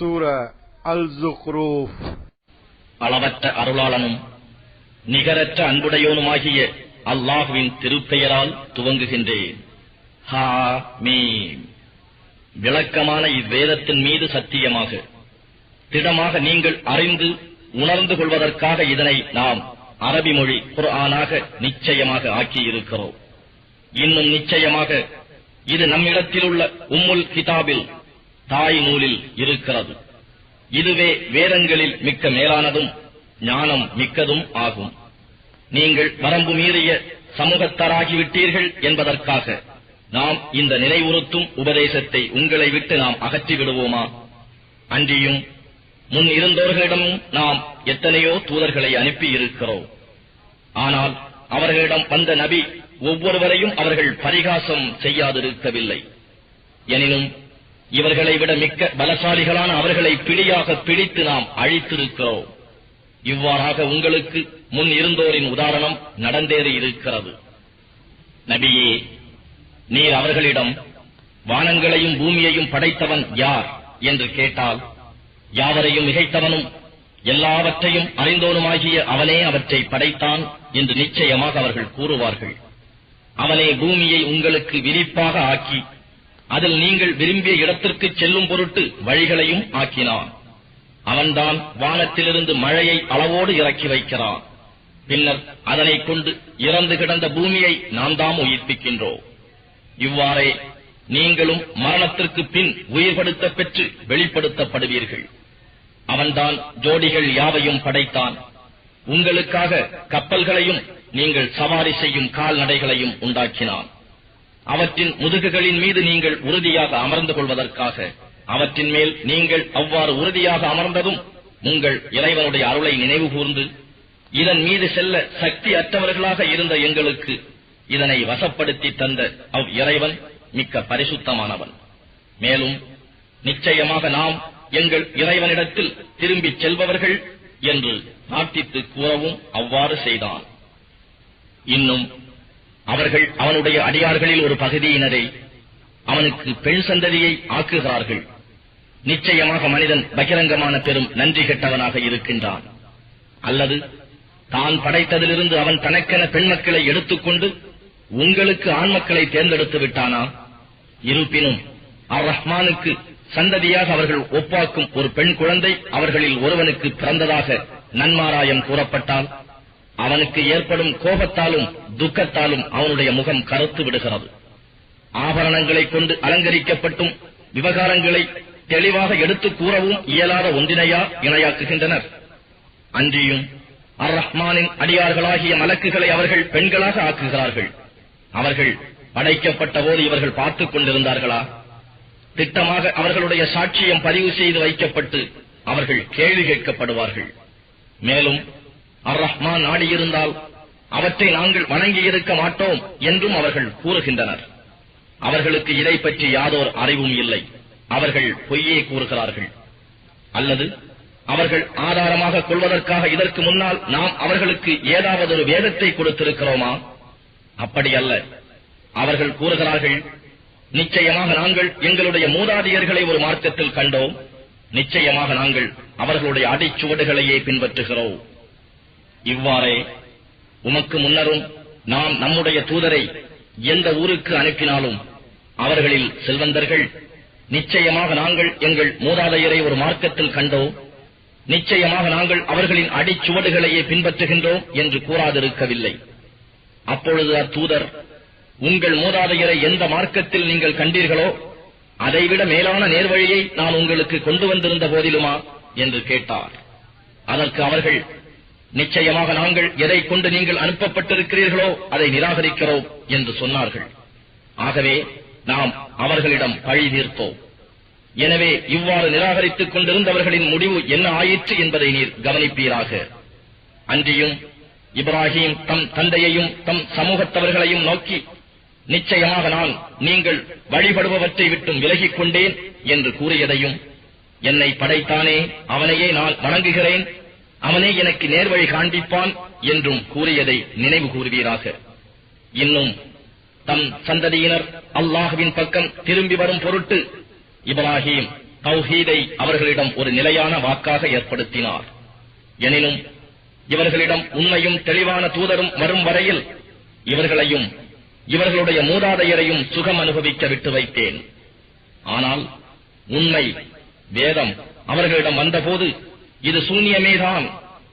சூர அல் ஜுக்ரூப் அளவற்ற அருளாளனும் நிகரற்ற அன்புடையோனுமாகிய அல்லாஹுவின் திருப்பெயரால் துவங்குகின்றேன். விளக்கமான இவ்வேதத்தின் மீது சத்தியமாக திடமாக நீங்கள் அறிந்து உணர்ந்து கொள்வதற்காக இதனை நாம் அரபி மொழி குரானாக நிச்சயமாக ஆக்கியிருக்கிறோம். இன்னும் நிச்சயமாக இது நம்மிடத்தில் உள்ள உம்முல் கிதாபில் தாய் நூலில் இருக்கிறது. இதுவே வேதங்களில் மிக்க மேலானதும் ஞானம் மிக்கதும் ஆகும். நீங்கள் வரம்பு மீறிய சமூகத்தாராகிவிட்டீர்கள் என்பதற்காக நாம் இந்த நினைவுறுத்தும் உபதேசத்தை உங்களை விட்டு நாம் அகற்றி விடுவோமா? அன்றியும் முன் இருந்தவர்களிடமும் நாம் எத்தனையோ தூதர்களை அனுப்பி இருக்கிறோம் ஆனால் அவர்களிடம் வந்த நபி ஒவ்வொருவரையும் அவர்கள் பரிகாசம் செய்யாதிருக்கவில்லை. எனினும் இவர்களை விட மிக்க பலசாலிகளான அவர்களை பிடியாக பிடித்து நாம் அழித்திருக்கிறோம். இவ்வாறாக உங்களுக்கு முன் இருந்தோரின் உதாரணம் நடந்தேறி இருக்கிறது. நபியே நீர் அவர்களிடம் வானங்களையும் பூமியையும் படைத்தவன் யார் என்று கேட்டால் யாவரையும் மிகைத்தவனும் எல்லாவற்றையும் அறிந்தோனுமாகிய அவனே அவற்றை படைத்தான் என்று நிச்சயமாக அவர்கள் கூறுவார்கள். அவனே பூமியை உங்களுக்கு விரிப்பாக ஆக்கி அதில் நீங்கள் விரும்பிய இடத்திற்கு செல்லும் பொருட்டு வழிகளையும் ஆக்கினான். அவன்தான் வானத்திலிருந்து மழையை அளவோடு இறக்கி வைக்கிறான். பின்னர் அதனை கொண்டு இறந்து கிடந்த பூமியை நாம் தாம் உயிர்ப்பிக்கின்றோம். இவ்வாறே நீங்களும் மரணத்திற்கு பின் உயிர்படுத்த பெற்று வெளிப்படுத்தப்படுவீர்கள். அவன்தான் ஜோடிகள் யாவையும் படைத்தான். உங்களுக்காக கப்பல்களையும் நீங்கள் சவாரி செய்யும் கால்நடைகளையும் உண்டாக்கினான். அவற்றின் முதுகுகளின் மீது நீங்கள் உறுதியாக அமர்ந்து கொள்வதற்காக அவற்றின் மேல் நீங்கள் அவ்வாறு உறுதியாக அமர்ந்ததும் உங்கள் இறைவனுடைய அருளை நினைவு கூர்ந்து இதன் மீது செல்ல சக்தி அற்றவர்களாக இருந்த எங்களுக்கு இதனை வசப்படுத்தி தந்த அவ் இறைவன் மிக்க பரிசுத்தமானவன். மேலும் நிச்சயமாக நாம் எங்கள் இறைவனிடத்தில் திரும்பிச் செல்பவர்கள் என்று பிரார்த்தித்து கூறவும் அவ்வாறு செய்தான். இன்னும் அவர்கள் அவனுடைய அடியார்களில் ஒரு பகுதியினரை அவனுக்கு பெண் சந்ததியை ஆக்குகிறார்கள். நிச்சயமாக மனிதன் பகிரங்கமான பெரும் நன்றி கெட்டவனாக இருக்கின்றான். அல்லது தான் படைத்ததிலிருந்து அவன் தனக்கென பெண் மக்களை எடுத்துக்கொண்டு உங்களுக்கு ஆண் மக்களை தேர்ந்தெடுத்து விட்டானா? இருப்பினும் அர் ரஹ்மானுக்கு சந்ததியாக அவர்கள் ஒப்பாக்கும் ஒரு பெண் குழந்தை அவர்களில் ஒருவனுக்கு பிறந்ததாக நன்மாராயம் கூறப்பட்டால் அவனுக்கு ஏற்படும் கோபத்தாலும் துக்கத்தாலும் அவனுடைய முகம் கருத்து விடுகிறது. ஆபரணங்களைக் கொண்டு அலங்கரிக்கப்பட்டும் விவகாரங்களை தெளிவாக எடுத்துக் கூறவும் இயலாத ஒன்றினையா இணையாக்குகின்றனர். அன்றியும் அர் ரஹ்மானின் அடியார்களாகிய மலக்குகளை அவர்கள் பெண்களாக ஆக்குகிறார்கள். அவர்கள் படைக்கப்பட்ட போது இவர்கள் பார்த்துக் கொண்டிருந்தார்களா? திட்டமாக அவர்களுடைய சாட்சியம் பதிவு செய்து வைக்கப்பட்டு அவர்கள் கேள்வி கேட்கப்படுவார்கள். மேலும் அர் ரஹ்மான் நாடியிருந்தால் அவற்றை நாங்கள் வணங்கியிருக்க மாட்டோம் என்றும் அவர்கள் கூறுகின்றனர். அவர்களுக்கு இதை பற்றி யாதோர் அறிவும் இல்லை. அவர்கள் பொய்யே கூறுகிறார்கள். அல்லது அவர்கள் ஆதாரமாக கொள்வதற்காக இதற்கு முன்னால் நாம் அவர்களுக்கு ஏதாவது ஒரு வேதத்தை கொடுத்திருக்கிறோமா? அப்படி அல்ல. அவர்கள் கூறுகிறார்கள் நிச்சயமாக நாங்கள் எங்களுடைய மூதாதையர்களை ஒரு மார்க்கத்தில் கண்டோம். நிச்சயமாக நாங்கள் அவர்களுடைய அடிச்சுவடுகளையே பின்பற்றுகிறோம். இவ்வாறே உமக்கு முன்னரும் நாம் நம்முடைய தூதரை எந்த ஊருக்கு அனுப்பினாலும் அவர்களில் செல்வந்தர்கள் நிச்சயமாக நாங்கள் எங்கள் மூதாதையரை ஒரு மார்க்கத்தில் கண்டோம் நிச்சயமாக நாங்கள் அவர்களின் அடிச்சுவடுகளையே பின்பற்றுகின்றோம் என்று கூறாதிருக்கவில்லை. அப்பொழுது அத்தூதர் உங்கள் மூதாதையரை எந்த மார்க்கத்தில் நீங்கள் கண்டீர்களோ அதைவிட மேலான நேர்வழியை நான் உங்களுக்கு கொண்டு வந்திருந்த போதிலுமா? என்று கேட்டார். அதற்கு அவர்கள் நிச்சயமாக நாங்கள் எதை கொண்டு நீங்கள் அனுப்பப்பட்டிருக்கிறீர்களோ அதை நிராகரிக்கிறோம் என்று சொன்னார்கள். ஆகவே நாம் அவர்களிடம் பழி தீர்த்தோம். எனவே இவ்வாறு நிராகரித்துக் கொண்டிருந்தவர்களின் முடிவு என்ன ஆயிற்று என்பதை நீர் கவனிப்பீராக. அன்றியும் இப்ராஹிம் தம் தந்தையையும் தம் சமூகத்தவர்களையும் நோக்கி நிச்சயமாக நான் நீங்கள் வழிபடுபவற்றை விட்டும் விலகிக் கொண்டேன் என்று கூறியதையும் என்னை படைத்தானே அவனையே நான் வணங்குகிறேன் அவனே எனக்கு நேர்வழி காண்பிப்பான் என்றும் கூறியதை நினைவு கூறுவீராக. இன்னும் தம் சந்ததியினர் அல்லாஹுவின் பக்கம் திரும்பி வரும் பொருட்டு இப்ராஹிம் தௌஹீதை அவர்களிடம் ஒரு நிலையான வாக்காக ஏற்படுத்தினார். எனினும் இவர்களிடம் உண்மையும் தெளிவான தூதரும் வரும் வரையில் இவர்களையும் இவர்களுடைய மூதாதையரையும் சுகம் அனுபவிக்க விட்டு வைத்தேன். ஆனால் உண்மை வேதம் அவர்களிடம் வந்தபோது இது சூன்யமேதான்.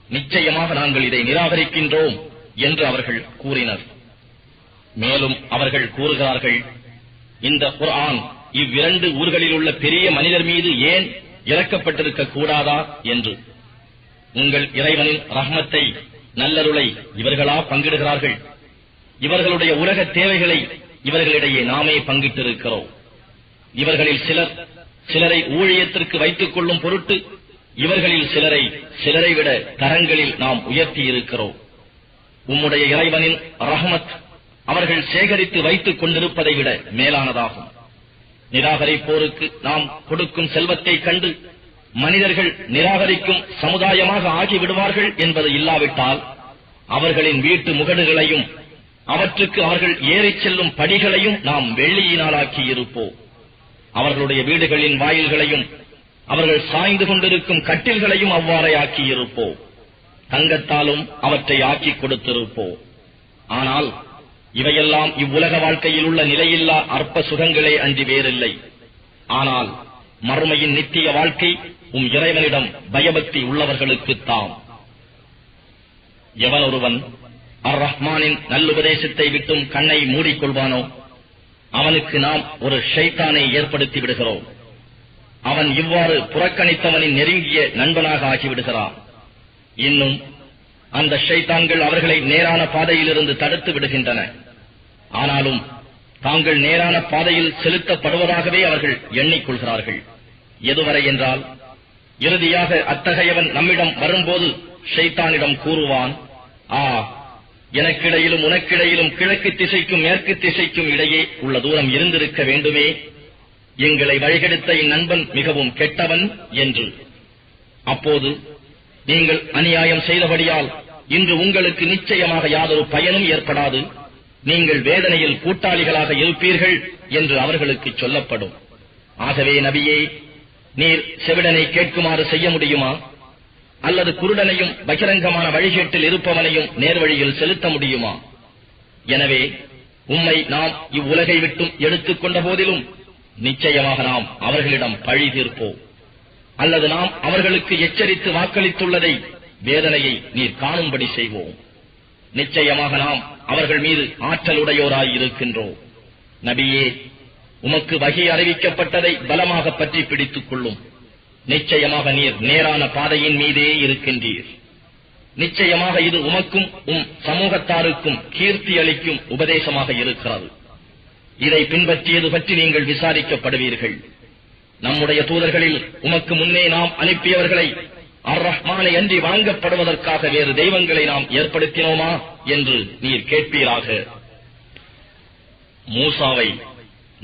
நிச்சயமாக நாங்கள் இதை நிராகரிக்கின்றோம் என்று அவர்கள் கூறினர். மேலும் அவர்கள் கூறுகிறார்கள் இந்த குர்ஆன் இவ்விரண்டு ஊர்களில் உள்ள பெரிய மனிதர் மீது ஏன் இறக்கப்பட்டிருக்க கூடாதா என்று. உங்கள் இறைவனின் ரஹ்மத்தை நல்லருளை இவர்களா பங்கிடுகிறார்கள்? இவர்களுடைய உலக தேவைகளை இவர்களிடையே நாமே பங்கிட்டிருக்கிறோம். இவர்களில் சிலர் சிலரை ஊழியத்திற்கு வைத்துக் கொள்ளும் பொருட்டு இவர்களில் சிலரை சிலரை விட தரங்களில் நாம் உயர்த்தி இருக்கிறோம். உம்முடைய இறைவனின் ரஹமத் அவர்கள் சேகரித்து வைத்துக் கொண்டிருப்பதை விட மேலானதாகும். நிராகரிப்போருக்கு நாம் கொடுக்கும் செல்வத்தை கண்டு மனிதர்கள் நிராகரிக்கும் சமுதாயமாக ஆகிவிடுவார்கள் என்பது இல்லாவிட்டால் அவர்களின் வீட்டு முகடுகளையும் அவற்றுக்கு அவர்கள் ஏறிச் செல்லும் படிகளையும் நாம் வெள்ளியினாலாக்கி இருப்போம். அவர்களுடைய வீடுகளின் வாயில்களையும் அவர்கள் சாய்ந்து கொண்டிருக்கும் கட்டில்களையும் அவ்வாறே ஆக்கியிருப்போம். தங்கத்தாலும் அவற்றை ஆக்கிக் கொடுத்திருப்போம். ஆனால் இவையெல்லாம் இவ்வுலக வாழ்க்கையில் உள்ள நிலையில்லா அற்ப சுகங்களே அன்றி வேறில்லை. ஆனால் மறுமையின் நித்திய வாழ்க்கை உம் இறைவனிடம் பயபக்தி உள்ளவர்களுக்குத்தாம் எவனொருவன் அர் ரஹ்மானின் நல்லுபதேசத்தை விட்டும் கண்ணை மூடிக்கொள்வானோ அவனுக்கு நாம் ஒரு ஷைத்தானை ஏற்படுத்தி விடுகிறோம். அவன் இவ்வாறு புறக்கணித்தவனின் நெருங்கிய நண்பனாக ஆகிவிடுகிறான். இன்னும் அந்த ஷைத்தான்கள் அவர்களை நேரான பாதையிலிருந்து தடுத்து விடுகின்றன. ஆனாலும் தாங்கள் நேரான பாதையில் செலுத்தப்படுவதாகவே அவர்கள் எண்ணிக்கொள்கிறார்கள். எதுவரை என்றால் இறுதியாக அத்தகையவன் நம்மிடம் வரும்போது ஷைத்தானிடம் கூறுவான் ஆ எனக்கிடையிலும் உனக்கிடையிலும் கிழக்கு திசைக்கும் மேற்கு திசைக்கும் இடையே உள்ள தூரம் இருந்திருக்க வேண்டுமே எங்களை வழிகெடுத்த இந்நண்பன் மிகவும் கெட்டவன் என்று. அப்போது நீங்கள் அநியாயம் செய்தபடியால் இன்று உங்களுக்கு நிச்சயமாக யாதொரு பயனும் ஏற்படாது. நீங்கள் வேதனையில் கூட்டாளிகளாக இருப்பீர்கள் என்று அவர்களுக்கு சொல்லப்படும். ஆகவே நபியே நீர் செவிடனை கேட்குமாறு செய்ய முடியுமா? அல்லது குருடனையும் பகிரங்கமான வழிகேட்டில் இருப்பவனையும் நேர்வழியில் செலுத்த முடியுமா? எனவே உம்மை நாம் இவ்வுலகை விட்டும் எடுத்துக் கொண்ட போதிலும் நிச்சயமாக நாம் அவர்களிடம் பழி தீர்ப்போம். அல்லது நாம் அவர்களுக்கு எச்சரித்து வாக்களித்துள்ளதை வேதனையை நீர் காணும்படி செய்வோம். நிச்சயமாக நாம் அவர்கள் மீது ஆற்றலுடையோராய் இருக்கின்றோம். நபியே உமக்கு வகை அறிவிக்கப்பட்டதை பலமாக பற்றி பிடித்துக் கொள்ளும். நிச்சயமாக நீர் நேரான பாதையின் மீதே இருக்கின்றீர். நிச்சயமாக இது உமக்கும் உம் சமூகத்தாருக்கும் கீர்த்தி அளிக்கும் உபதேசமாக இருக்கிறது. இதை பின்பற்றியது பற்றி நீங்கள் விசாரிக்கப்படுவீர்கள். நம்முடைய தூதர்களில் உமக்கு முன்னே நாம் அனுப்பியவர்களை அர் ரஹ்மானை அன்றி வணங்கப்படுவதற்காக வேறு தெய்வங்களை நாம் ஏற்படுத்தினோமா என்று நீர் கேட்பீராக. மூசாவை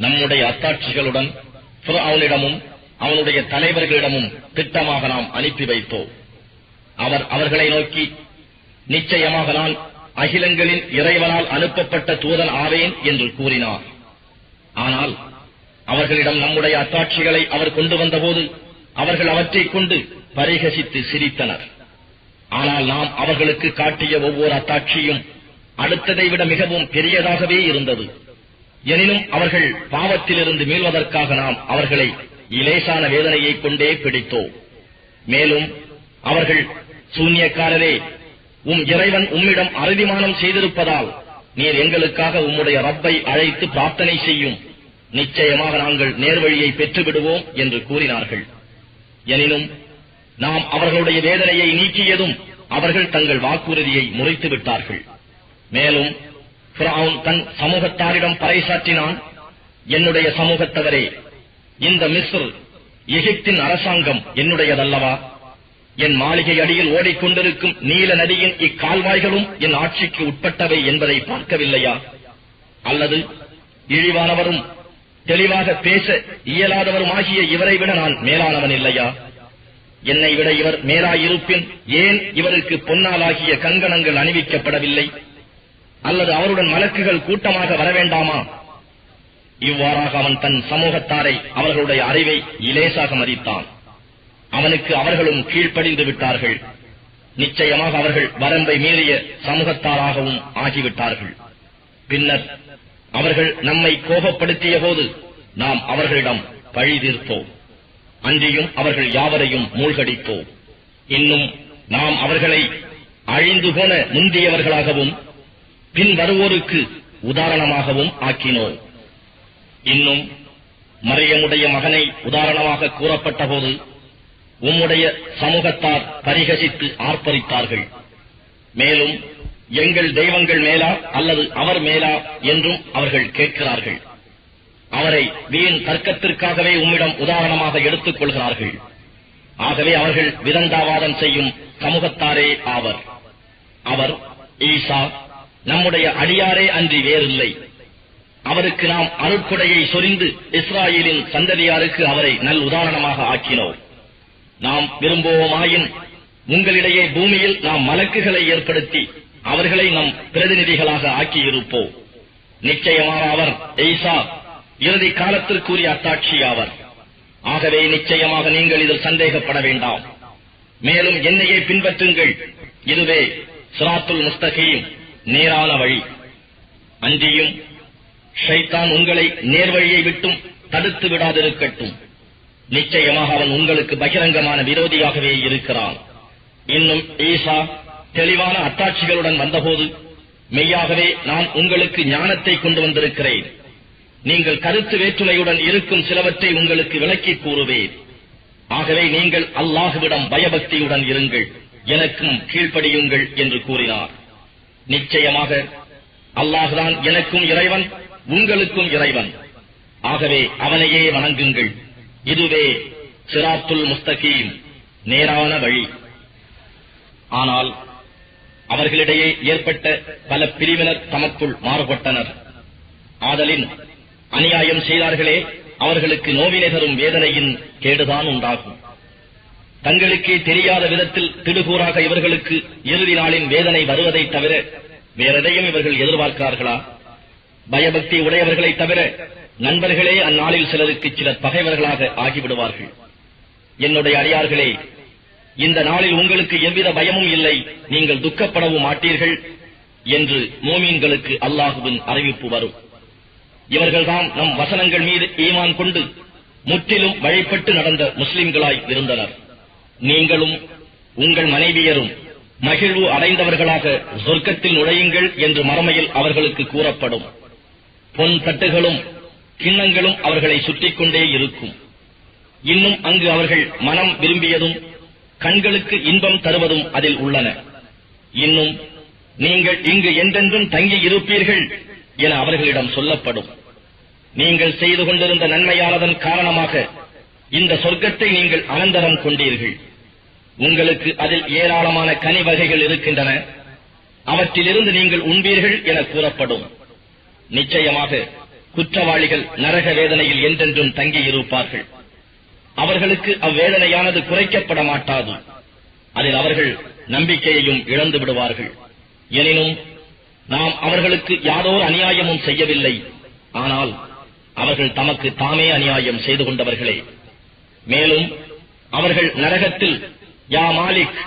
நம்முடைய அத்தாட்சிகளுடன் அவனிடமும் அவனுடைய தலைவர்களிடமும் திட்டமாக நாம் அனுப்பி வைத்தோம். அவர் அவர்களை நோக்கி நிச்சயமாக நான் அகிலங்களின் இறைவனால் அனுப்பப்பட்ட தூதன் ஆவேன் என்று கூறினார். ஆனால் அவர்களிடம் நம்முடைய அத்தாட்சிகளை அவர் கொண்டு வந்தபோது அவர்கள் அவற்றைக் கொண்டு பரிகசித்து சிரித்தனர். ஆனால் நாம் அவர்களுக்கு காட்டிய ஒவ்வொரு அத்தாட்சியும் அடுத்ததை விட மிகவும் பெரியதாகவே இருந்தது. எனினும் அவர்கள் பாவத்திலிருந்து மீள்வதற்காக நாம் அவர்களை இலேசான வேதனையைக் கொண்டே பிடித்தோம். மேலும் அவர்கள் சூன்யக்காரரே உம் இறைவன் உம்மிடம் அறுதிமானம் செய்திருப்பதால் நீர் எங்களுக்காக உம்முடைய ரப்பை அழைத்து பிரார்த்தனை செய்யும். நிச்சயமாக நாங்கள் நேர்வழியை பெற்றுவிடுவோம் என்று கூறினார்கள். எனினும் நாம் அவர்களுடைய வேதனையை நீக்கியதும் அவர்கள் தங்கள் வாக்குறுதியை முறைத்து விட்டார்கள் மேலும் தன் சமூகத்தாரிடம் பறைசாற்றினான். என்னுடைய சமூகத்தவரே இந்த மிஸ்ர் எகிப்தின் அரசாங்கம் என்னுடையதல்லவா? என் மாளிகை அடியில் ஓடிக்கொண்டிருக்கும் நீல நதியின் இக்கால்வாய்களும் என் ஆட்சிக்கு உட்பட்டவை என்பதை பார்க்கவில்லையா? அல்லது இழிவானவரும் தெளிவாக பேச இயலாதவருமாகிய இவரை விட நான் மேலானவன் இல்லையா? என்னை விட இவர் மேலாயிருப்பின் ஏன் இவருக்கு பொன்னாலாகிய கங்கணங்கள் அணிவிக்கப்படவில்லை? அல்லது அவருடன் மலக்குகள் கூட்டமாக வரவேண்டாமா? இவ்வாறாக அவன் தன் சமூகத்தாரை அவர்களுடைய அறிவை இலேசாக மதித்தான். அவனுக்கு அவர்களும் கீழ்ப்படிந்து விட்டார்கள். நிச்சயமாக அவர்கள் வரம்பை மீறிய சமூகத்தாராகவும் ஆகிவிட்டார்கள். பின்னர் அவர்கள் நம்மை கோபப்படுத்திய போது நாம் அவர்களிடம் பழி தீர்ப்போம். அன்றியும் அவர்கள் யாவரையும் மூழ்கடிப்போம். இன்னும் நாம் அவர்களை அழிந்து போன முந்தியவர்களாகவும் பின் வருவோருக்கு உதாரணமாகவும் ஆக்கினோம். இன்னும் மரியமுடைய மகனை உதாரணமாக கூறப்பட்ட போது உம்முடைய சமூகத்தார் பரிகசித்து ஆர்ப்பரித்தார்கள் மேலும் எங்கள் தெய்வங்கள் மேலா அல்லது அவர் மேலா என்றும் அவர்கள் கேட்கிறார்கள். அவரை வீண் தர்க்கத்திற்காகவே உம்மிடம் உதாரணமாக எடுத்துக் கொள்கிறார்கள். ஆகவே அவர்கள் விதண்டாவாதம் செய்யும் சமூகத்தாரே ஆவர். அவர் ஈசா நம்முடைய அடியாரே அன்றி வேறில்லை. அவருக்கு நாம் அருட்கொடையை சொரிந்து இஸ்ராயலின் சந்ததியாருக்கு அவரை நல் உதாரணமாக ஆக்கினோம். நாம் விரும்புவோமாயின் உங்களிடையே பூமியில் நாம் மலக்குகளை ஏற்படுத்தி அவர்களை நம் பிரதிநிதிகளாக ஆக்கியிருப்போம். நிச்சயமாக அவர் எய்சா இறுதி காலத்திற்குரிய அத்தாட்சி ஆவர். ஆகவே நிச்சயமாக நீங்கள் இதில் சந்தேகப்பட வேண்டாம். மேலும் என்னையே பின்பற்றுங்கள். இதுவே சிராத்துல் முஸ்தகீம் நேரான வழி. அன்றியும் ஷைத்தான் உங்களை நேர்வழியை விட்டும் தடுத்து விடாதிருக்கட்டும். நிச்சயமாக அவன் உங்களுக்கு பகிரங்கமான விரோதியாகவே இருக்கிறான். இன்னும் ஈசா தெளிவான அத்தாட்சிகளுடன் வந்தபோது மெய்யாகவே நான் உங்களுக்கு ஞானத்தை கொண்டு வந்திருக்கிறேன். நீங்கள் கருத்து வேற்றுமையுடன் இருக்கும் சிலவற்றை உங்களுக்கு விளக்கிக் கூறுவேன். ஆகவே நீங்கள் அல்லாஹுவிடம் பயபக்தியுடன் இருங்கள். எனக்கும் கீழ்ப்படியுங்கள் என்று கூறினார். நிச்சயமாக அல்லாஹுதான் எனக்கும் இறைவன் உங்களுக்கும் இறைவன். ஆகவே அவனையே வணங்குங்கள். இதுவே சிராத்துல் முஸ்தகீம் நேரான வழி. ஆனால் அவர்களிடையே ஏற்பட்ட பல பிரிவினர் தமக்குள் மாறுபட்டனர். ஆதலின் அநியாயம் செய்தார்களே அவர்களுக்கு நோவினை தரும் வேதனையின் கேடுதான் உண்டாகும். தங்களுக்கே தெரியாத விதத்தில் திடுகூறாக இவர்களுக்கு இறுதி நாளின் வேதனை வருவதைத் தவிர வேறெதையும் இவர்கள் எதிர்பார்க்கிறார்களா பயபக்தி உடையவர்களை தவிர நண்பர்களே அந்நாளில் சிலருக்கு சிலர் பகைவர்களாக ஆகிவிடுவார்கள். என்னுடைய அடியார்களே இந்த நாளில் உங்களுக்கு எவ்வித பயமும் இல்லை நீங்கள் துக்கப்படவும் மாட்டீர்கள் என்று மோமீன்களுக்கு அல்லாஹுவின் அறிவிப்பு வரும். இவர்கள்தான் நம் வசனங்கள் மீது ஈமான் கொண்டு முற்றிலும் வழிபட்டு நடந்த முஸ்லிம்களாய் இருந்தனர். நீங்களும் உங்கள் மனைவியரும் மகிழ்வு அடைந்தவர்களாக சொர்க்கத்தில் நுழையுங்கள் என்று மறுமையில் அவர்களுக்கு கூறப்படும். பொன் தட்டுகளும் கிண்ணங்களும் அவர்களை சுற்றிக் கொண்டே இருக்கும். இன்னும் அங்கு அவர்கள் மனம் விரும்பியதும் கண்களுக்கு இன்பம் தருவதும் அதில் உள்ளன. இன்னும் நீங்கள் இங்கு என்றென்றும் தங்கி இருப்பீர்கள் என அவர்களிடம் சொல்லப்படும். நீங்கள் செய்து கொண்டிருந்த நன்மையானதன் காரணமாக இந்த சொர்க்கத்தை நீங்கள் அனந்தரம் கொண்டீர்கள். உங்களுக்கு அதில் ஏராளமான கனி வகைகள் இருக்கின்றன. அவற்றிலிருந்து நீங்கள் உண்பீர்கள் என கூறப்படும். நிச்சயமாக குற்றவாளிகள் நரக வேதனையில் என்றென்றும் தங்கி இருப்பார்கள் அவர்களுக்கு அவ்வேதனையானது குறைக்கப்பட மாட்டாது. அதில் அவர்கள் நம்பிக்கையையும் இழந்து விடுவார்கள். எனினும் நாம் அவர்களுக்கு யாதோர் அநியாயமும் செய்யவில்லை. ஆனால் அவர்கள் தமக்கு தாமே அநியாயம் செய்து கொண்டவர்களே. மேலும் அவர்கள் நரகத்தில் யா மாலிக்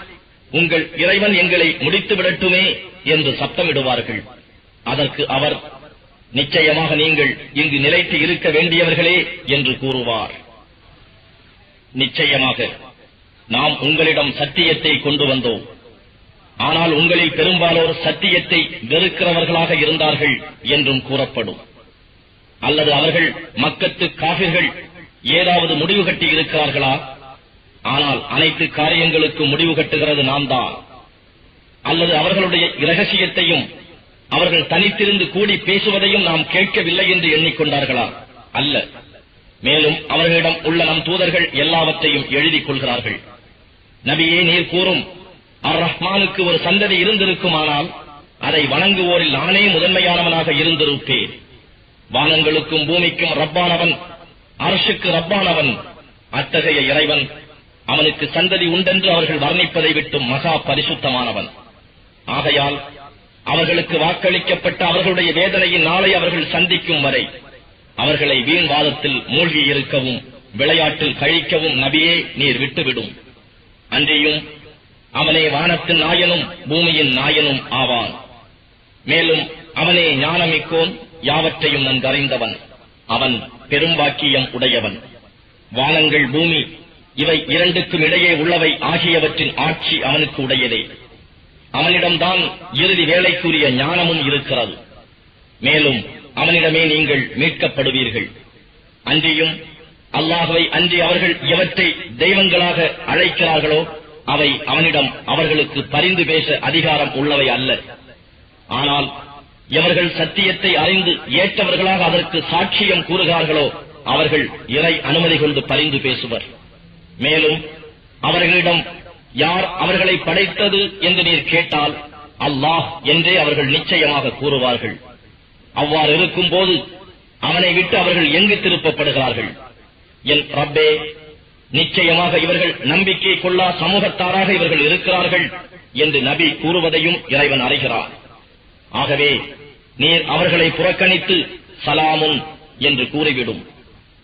உங்கள் இறைவன் எங்களை முடித்து விடட்டுமே என்று சத்தமிடுவார்கள். அதற்கு அவர் நிச்சயமாக நீங்கள் இங்கு நிலைத்து இருக்க வேண்டியவர்களே என்று கூறுவார். நிச்சயமாக நாம் உங்களிடம் சத்தியத்தை கொண்டு வந்தோம். ஆனால் உங்களில் பெரும்பாலோர் சத்தியத்தை வெறுக்கிறவர்களாக இருந்தார்கள் என்றும் கூறப்படும். அல்லது அவர்கள் மக்கத்து காவிர்கள் ஏதாவது முடிவு கட்டி இருக்கிறார்களா? ஆனால் அனைத்து காரியங்களுக்கும் முடிவு கட்டுகிறது நாம் தான் அல்லது அவர்களுடைய இரகசியத்தையும் அவர்கள் தனித்திருந்து கூடி பேசுவதையும் நாம் கேட்கவில்லை என்று எண்ணிக்கொண்டார்களா? அல்ல. மேலும் அவர்களிடம் உள்ள நம் தூதர்கள் எல்லாவற்றையும் எழுதிக் கொள்கிறார்கள். நபியே நீர் கூறும் அர் ரஹ்மானுக்கு ஒரு சந்ததி இருந்திருக்குமானால் அதை வணங்குவோரில் நானே முதன்மையானவனாக இருந்திருப்பேன். வானங்களுக்கும் பூமிக்கும் ரப்பானவன் அரசுக்கு ரப்பானவன் அத்தகைய இறைவன் அவனுக்கு சந்ததி உண்டென்று அவர்கள் வர்ணிப்பதை விட்டும் மகா பரிசுத்தமானவன். ஆகையால் அவர்களுக்கு வாக்களிக்கப்பட்ட அவர்களுடைய வேதனையின் நாளை அவர்கள் சந்திக்கும் வரை அவர்களை வீண்வாதத்தில் மூழ்கி இருக்கவும் விளையாட்டில் கழிக்கவும் நபியே நீர் விட்டுவிடும். அன்றியும் அவனே வானத்தின் நாயனும் பூமியின் நாயனும் ஆவான். மேலும் அவனே ஞானமிக்கோன் யாவற்றையும் நன்கறிந்தவன். அவன் பெரும்பாக்கியம் உடையவன். வானங்கள் பூமி இவை இரண்டுக்கும் இடையே உள்ளவை ஆகியவற்றின் ஆட்சி அவனுக்கு உடையதே. அவனிடம்தான் இறுதி வேலைக்குரிய ஞானமும் இருக்கிறது. மேலும் அவனிடமே நீங்கள் மீட்கப்படுவீர்கள். அன்றியும் அல்லாஹவை அன்றி அவர்கள் எவற்றை தெய்வங்களாக அழைக்கிறார்களோ அவை அவனிடம் அவர்களுக்கு பரிந்து பேச அதிகாரம் உள்ளவை அல்ல. ஆனால் எவர்கள் சத்தியத்தை அறிந்து ஏற்றவர்களாக அதற்கு சாட்சியம் கூறுகிறார்களோ அவர்கள் இறை அனுமதி கொண்டு பரிந்து பேசுவர். மேலும் அவர்களிடம் யார் அவர்களை படைத்தது என்று நீர் கேட்டால் அல்லாஹ் என்றே அவர்கள் நிச்சயமாக கூறுவார்கள். அவ்வாறு இருக்கும்போது அவனை விட்டு அவர்கள் எங்கு திருப்பப்படுகிறார்கள்? என் ரப்பே நிச்சயமாக இவர்கள் நம்பிக்கை கொள்ளா சமூகத்தாராக இவர்கள் இருக்கிறார்கள் என்று நபி கூறுவதையும் இறைவன் அறிகிறார். ஆகவே நீர் அவர்களை புறக்கணித்து சலாமுன் என்று கூறிவிடும்.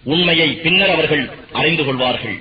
உண்மையை பின்னர் அவர்கள் அறிந்து கொள்வார்கள்.